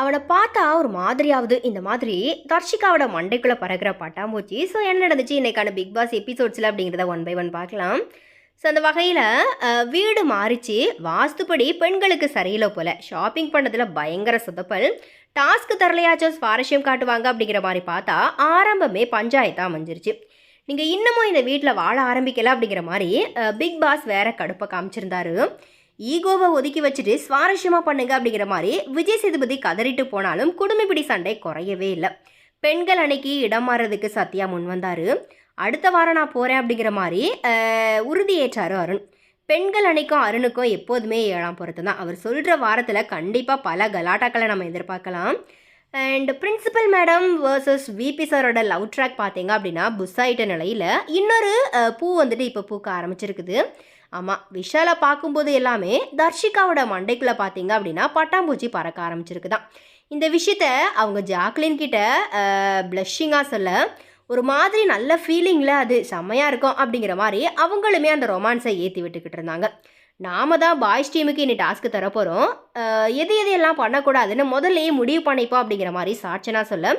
அவனை பார்த்தா ஒரு மாதிரியாவது. இந்த மாதிரி தர்ஷிகாவோட மண்டைக்குள்ளே பறக்கிற பட்டாம்பூச்சி. ஸோ என்ன நடந்துச்சு? இன்றைக்கான பிக் பாஸ் எபிசோட்ஸில் அப்படிங்கிறத ஒன் பை ஒன் பார்க்கலாம். ஸோ அந்த வகையில் வீடு மாறிச்சு. வாஸ்துப்படி பெண்களுக்கு சரியில்லை போல். ஷாப்பிங் பண்ணதில் பயங்கர சொதப்பல். டாஸ்க்கு தரலையாச்சும் சுவாரஸ்யம் காட்டுவாங்க அப்படிங்கிற மாதிரி பார்த்தா ஆரம்பமே பஞ்சாயத்தாக அமைஞ்சிருச்சு. நீங்கள் இன்னமும் இந்த வீட்டில் வாழ ஆரம்பிக்கல அப்படிங்கிற மாதிரி பிக் பாஸ் வேற கடுப்பை காமிச்சிருந்தாரு. ஈகோவை ஒதுக்கி வச்சுட்டு சுவாரஸ்யமாக பண்ணுங்க அப்படிங்கிற மாதிரி விஜய் சேதுபதி கதறிட்டு போனாலும் குடும்பப்பிடி சண்டை குறையவே இல்லை. பெண்கள் அன்னைக்கு இடம் மாறுறதுக்கு சத்யா முன் வந்தார். அடுத்த வாரம் நான் போகிறேன் அப்படிங்கிற மாதிரி உறுதியேற்றார் உறுதியேற்றாரு அருண். பெண்கள் அன்னைக்கும் அருணுக்கும் எப்போதுமே ஏழாம் பொறுத்து தான். அவர் சொல்கிற வாரத்தில் கண்டிப்பாக பல கலாட்டாக்களை நம்ம எதிர்பார்க்கலாம். And principal madam versus VP சாரோட லவ் ட்ராக் பார்த்தீங்க அப்படின்னா புஸ் ஆகிட்ட நிலையில் இன்னொரு பூ வந்துட்டு இப்போ பூக்க ஆரம்பிச்சிருக்குது. ஆமாம் விஷாலை பார்க்கும்போது எல்லாமே தர்ஷிகாவோட மண்டைக்குள்ளே பார்த்தீங்க அப்படின்னா பட்டாம்பூச்சி பறக்க ஆரம்பிச்சிருக்குதான். இந்த விஷயத்த அவங்க ஜாக்லின் கிட்ட ப்ளஷிங்காக சொல்ல ஒரு மாதிரி நல்ல ஃபீலிங்கில் அது செம்மையாக இருக்கும் அப்படிங்கிற மாதிரி அவங்களுமே அந்த ரொமான்ஸை ஏற்றி விட்டுக்கிட்டு இருந்தாங்க. நாம தான் பாய்ஸ் டீமுக்கு இனி டாஸ்க்கு தரப்போகிறோம் எது எதையெல்லாம் பண்ணக்கூடாதுன்னு முதல்லயே முடிவு பண்ணிப்போம் அப்படிங்கிற மாதிரி சாட்சனா சொல்ல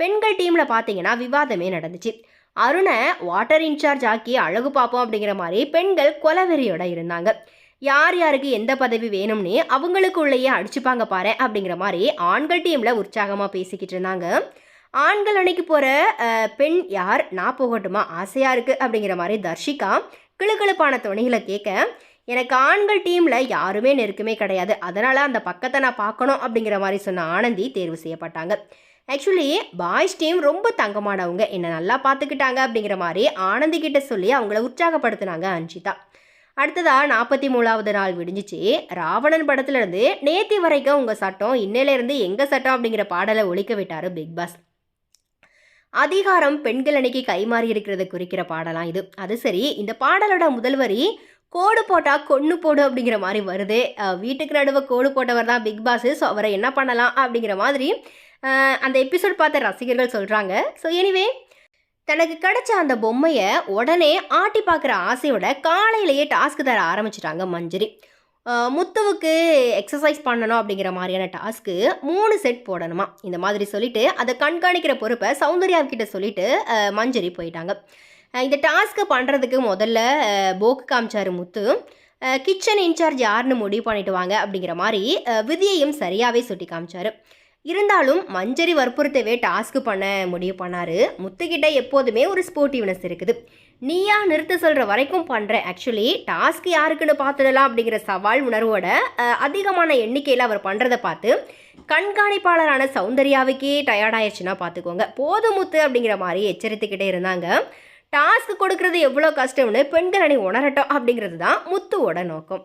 பெண்கள் டீமில் பார்த்தீங்கன்னா விவாதமே நடந்துச்சு. அருணை வாட்டர் இன்சார்ஜ் ஆக்கி அழகு பார்ப்போம் அப்படிங்கிற மாதிரி பெண்கள் கொலவெறியோட இருந்தாங்க. யார் யாருக்கு எந்த பதவி வேணும்னு அவங்களுக்குள்ளேயே அடிச்சுப்பாங்க பாரு அப்படிங்கிற மாதிரி ஆண்கள் டீமில் உற்சாகமாக பேசிக்கிட்டு இருந்தாங்க. ஆண்கள் அன்னைக்கு போகிற பெண் யார்? நான் போகட்டுமா? ஆசையாக இருக்குது அப்படிங்கிற மாதிரி தர்ஷிகா கிளுகிளுப்பான துணிகளை கேட்க எனக்கு ஆண்கள் டீமில் யாருமே நெருக்கமே கிடையாது. அதனால் அந்த பக்கத்தை நான் பார்க்கணும் அப்படிங்கிற மாதிரி சொன்ன ஆனந்தி தேர்வு செய்யப்பட்டாங்க. ஆக்சுவலி பாய்ஸ் டீம் ரொம்ப தங்கமானவங்க. என்னை நல்லா பார்த்துக்கிட்டாங்க அப்படிங்கிற மாதிரி ஆனந்தி கிட்ட சொல்லி அவங்கள உற்சாகப்படுத்தினாங்க அன்ஷிதா அடுத்ததாக நாற்பத்தி மூணாவது நாள் விடிஞ்சிச்சு. ராவணன் படத்துலேருந்து நேத்தி வரைக்கும் உங்கள் சட்டம் இன்னையிலேருந்து எங்கள் சட்டம்? அப்படிங்கிற பாடலை ஒழிக்க விட்டார் பிக் பாஸ். அதிகாரம் பெண்கள் அன்னைக்கு கைமாறி இருக்கிறத குறிக்கிற பாடலாம் இது. அது சரி இந்த பாடலோட முதல்வரி கோடு போட்டால் கொன்று போடு அப்படிங்கிற மாதிரி வருது. வீட்டுக்கு நடுவே கோடு போட்டவர் தான் பிக் பாஸ். ஸோ அவரை என்ன பண்ணலாம் அப்படிங்கிற மாதிரி அந்த எபிசோட் பார்த்த ரசிகர்கள் சொல்கிறாங்க ஸோ எனிவே தனக்கு கிடைச்ச அந்த பொம்மையை உடனே ஆட்டி பார்க்குற ஆசையோட காலையிலேயே டாஸ்க் தர ஆரம்பிச்சிட்டாங்க மஞ்சரி. முத்துவுக்கு எக்ஸசைஸ் பண்ணணும் அப்படிங்கிற மாதிரியான டாஸ்க்கு மூணு செட் போடணுமா? இந்த மாதிரி சொல்லிட்டு அதை கண்காணிக்கிற பொறுப்பை சௌந்தர்யாவுக்கிட்ட கிட்ட சொல்லிட்டு மஞ்சரி போயிட்டாங்க. இந்த டாஸ்க்கை பண்ணுறதுக்கு முதல்ல போக்கு காமிச்சாரு முத்து. கிச்சன் இன்சார்ஜ் யாருன்னு முடிவு பண்ணிட்டு வாங்க அப்படிங்கிற மாதிரி விதியையும் சரியாகவே சுட்டி காமிச்சாரு. இருந்தாலும் மஞ்சரி வற்புறுத்தவே டாஸ்க் பண்ண முடிவு பண்ணாரு. முத்துக்கிட்ட எப்போதுமே ஒரு ஸ்போர்ட்டிவ்னஸ் இருக்குது. நீயா நிறுத்த சொல்கிற வரைக்கும் பண்ணுற ஆக்சுவலி டாஸ்க் யாருக்குன்னு பார்த்துடலாம் அப்படிங்கிற சவால் உணர்வோட அதிகமான எண்ணிக்கையில் அவர் பண்ணுறதை பார்த்து கண்காணிப்பாளரான சௌந்தர்யாவுக்கே டயர்டாயிடுச்சுன்னா பார்த்துக்கோங்க. போதும் முத்து அப்படிங்கிற மாதிரி எச்சரித்துக்கிட்டே இருந்தாங்க. டாஸ்க் கொடுக்கறது எவ்வளோ கஷ்டம்னு பெண்கள் அணி உணரட்டும் அப்படிங்கிறது தான் முத்துவோட நோக்கம்.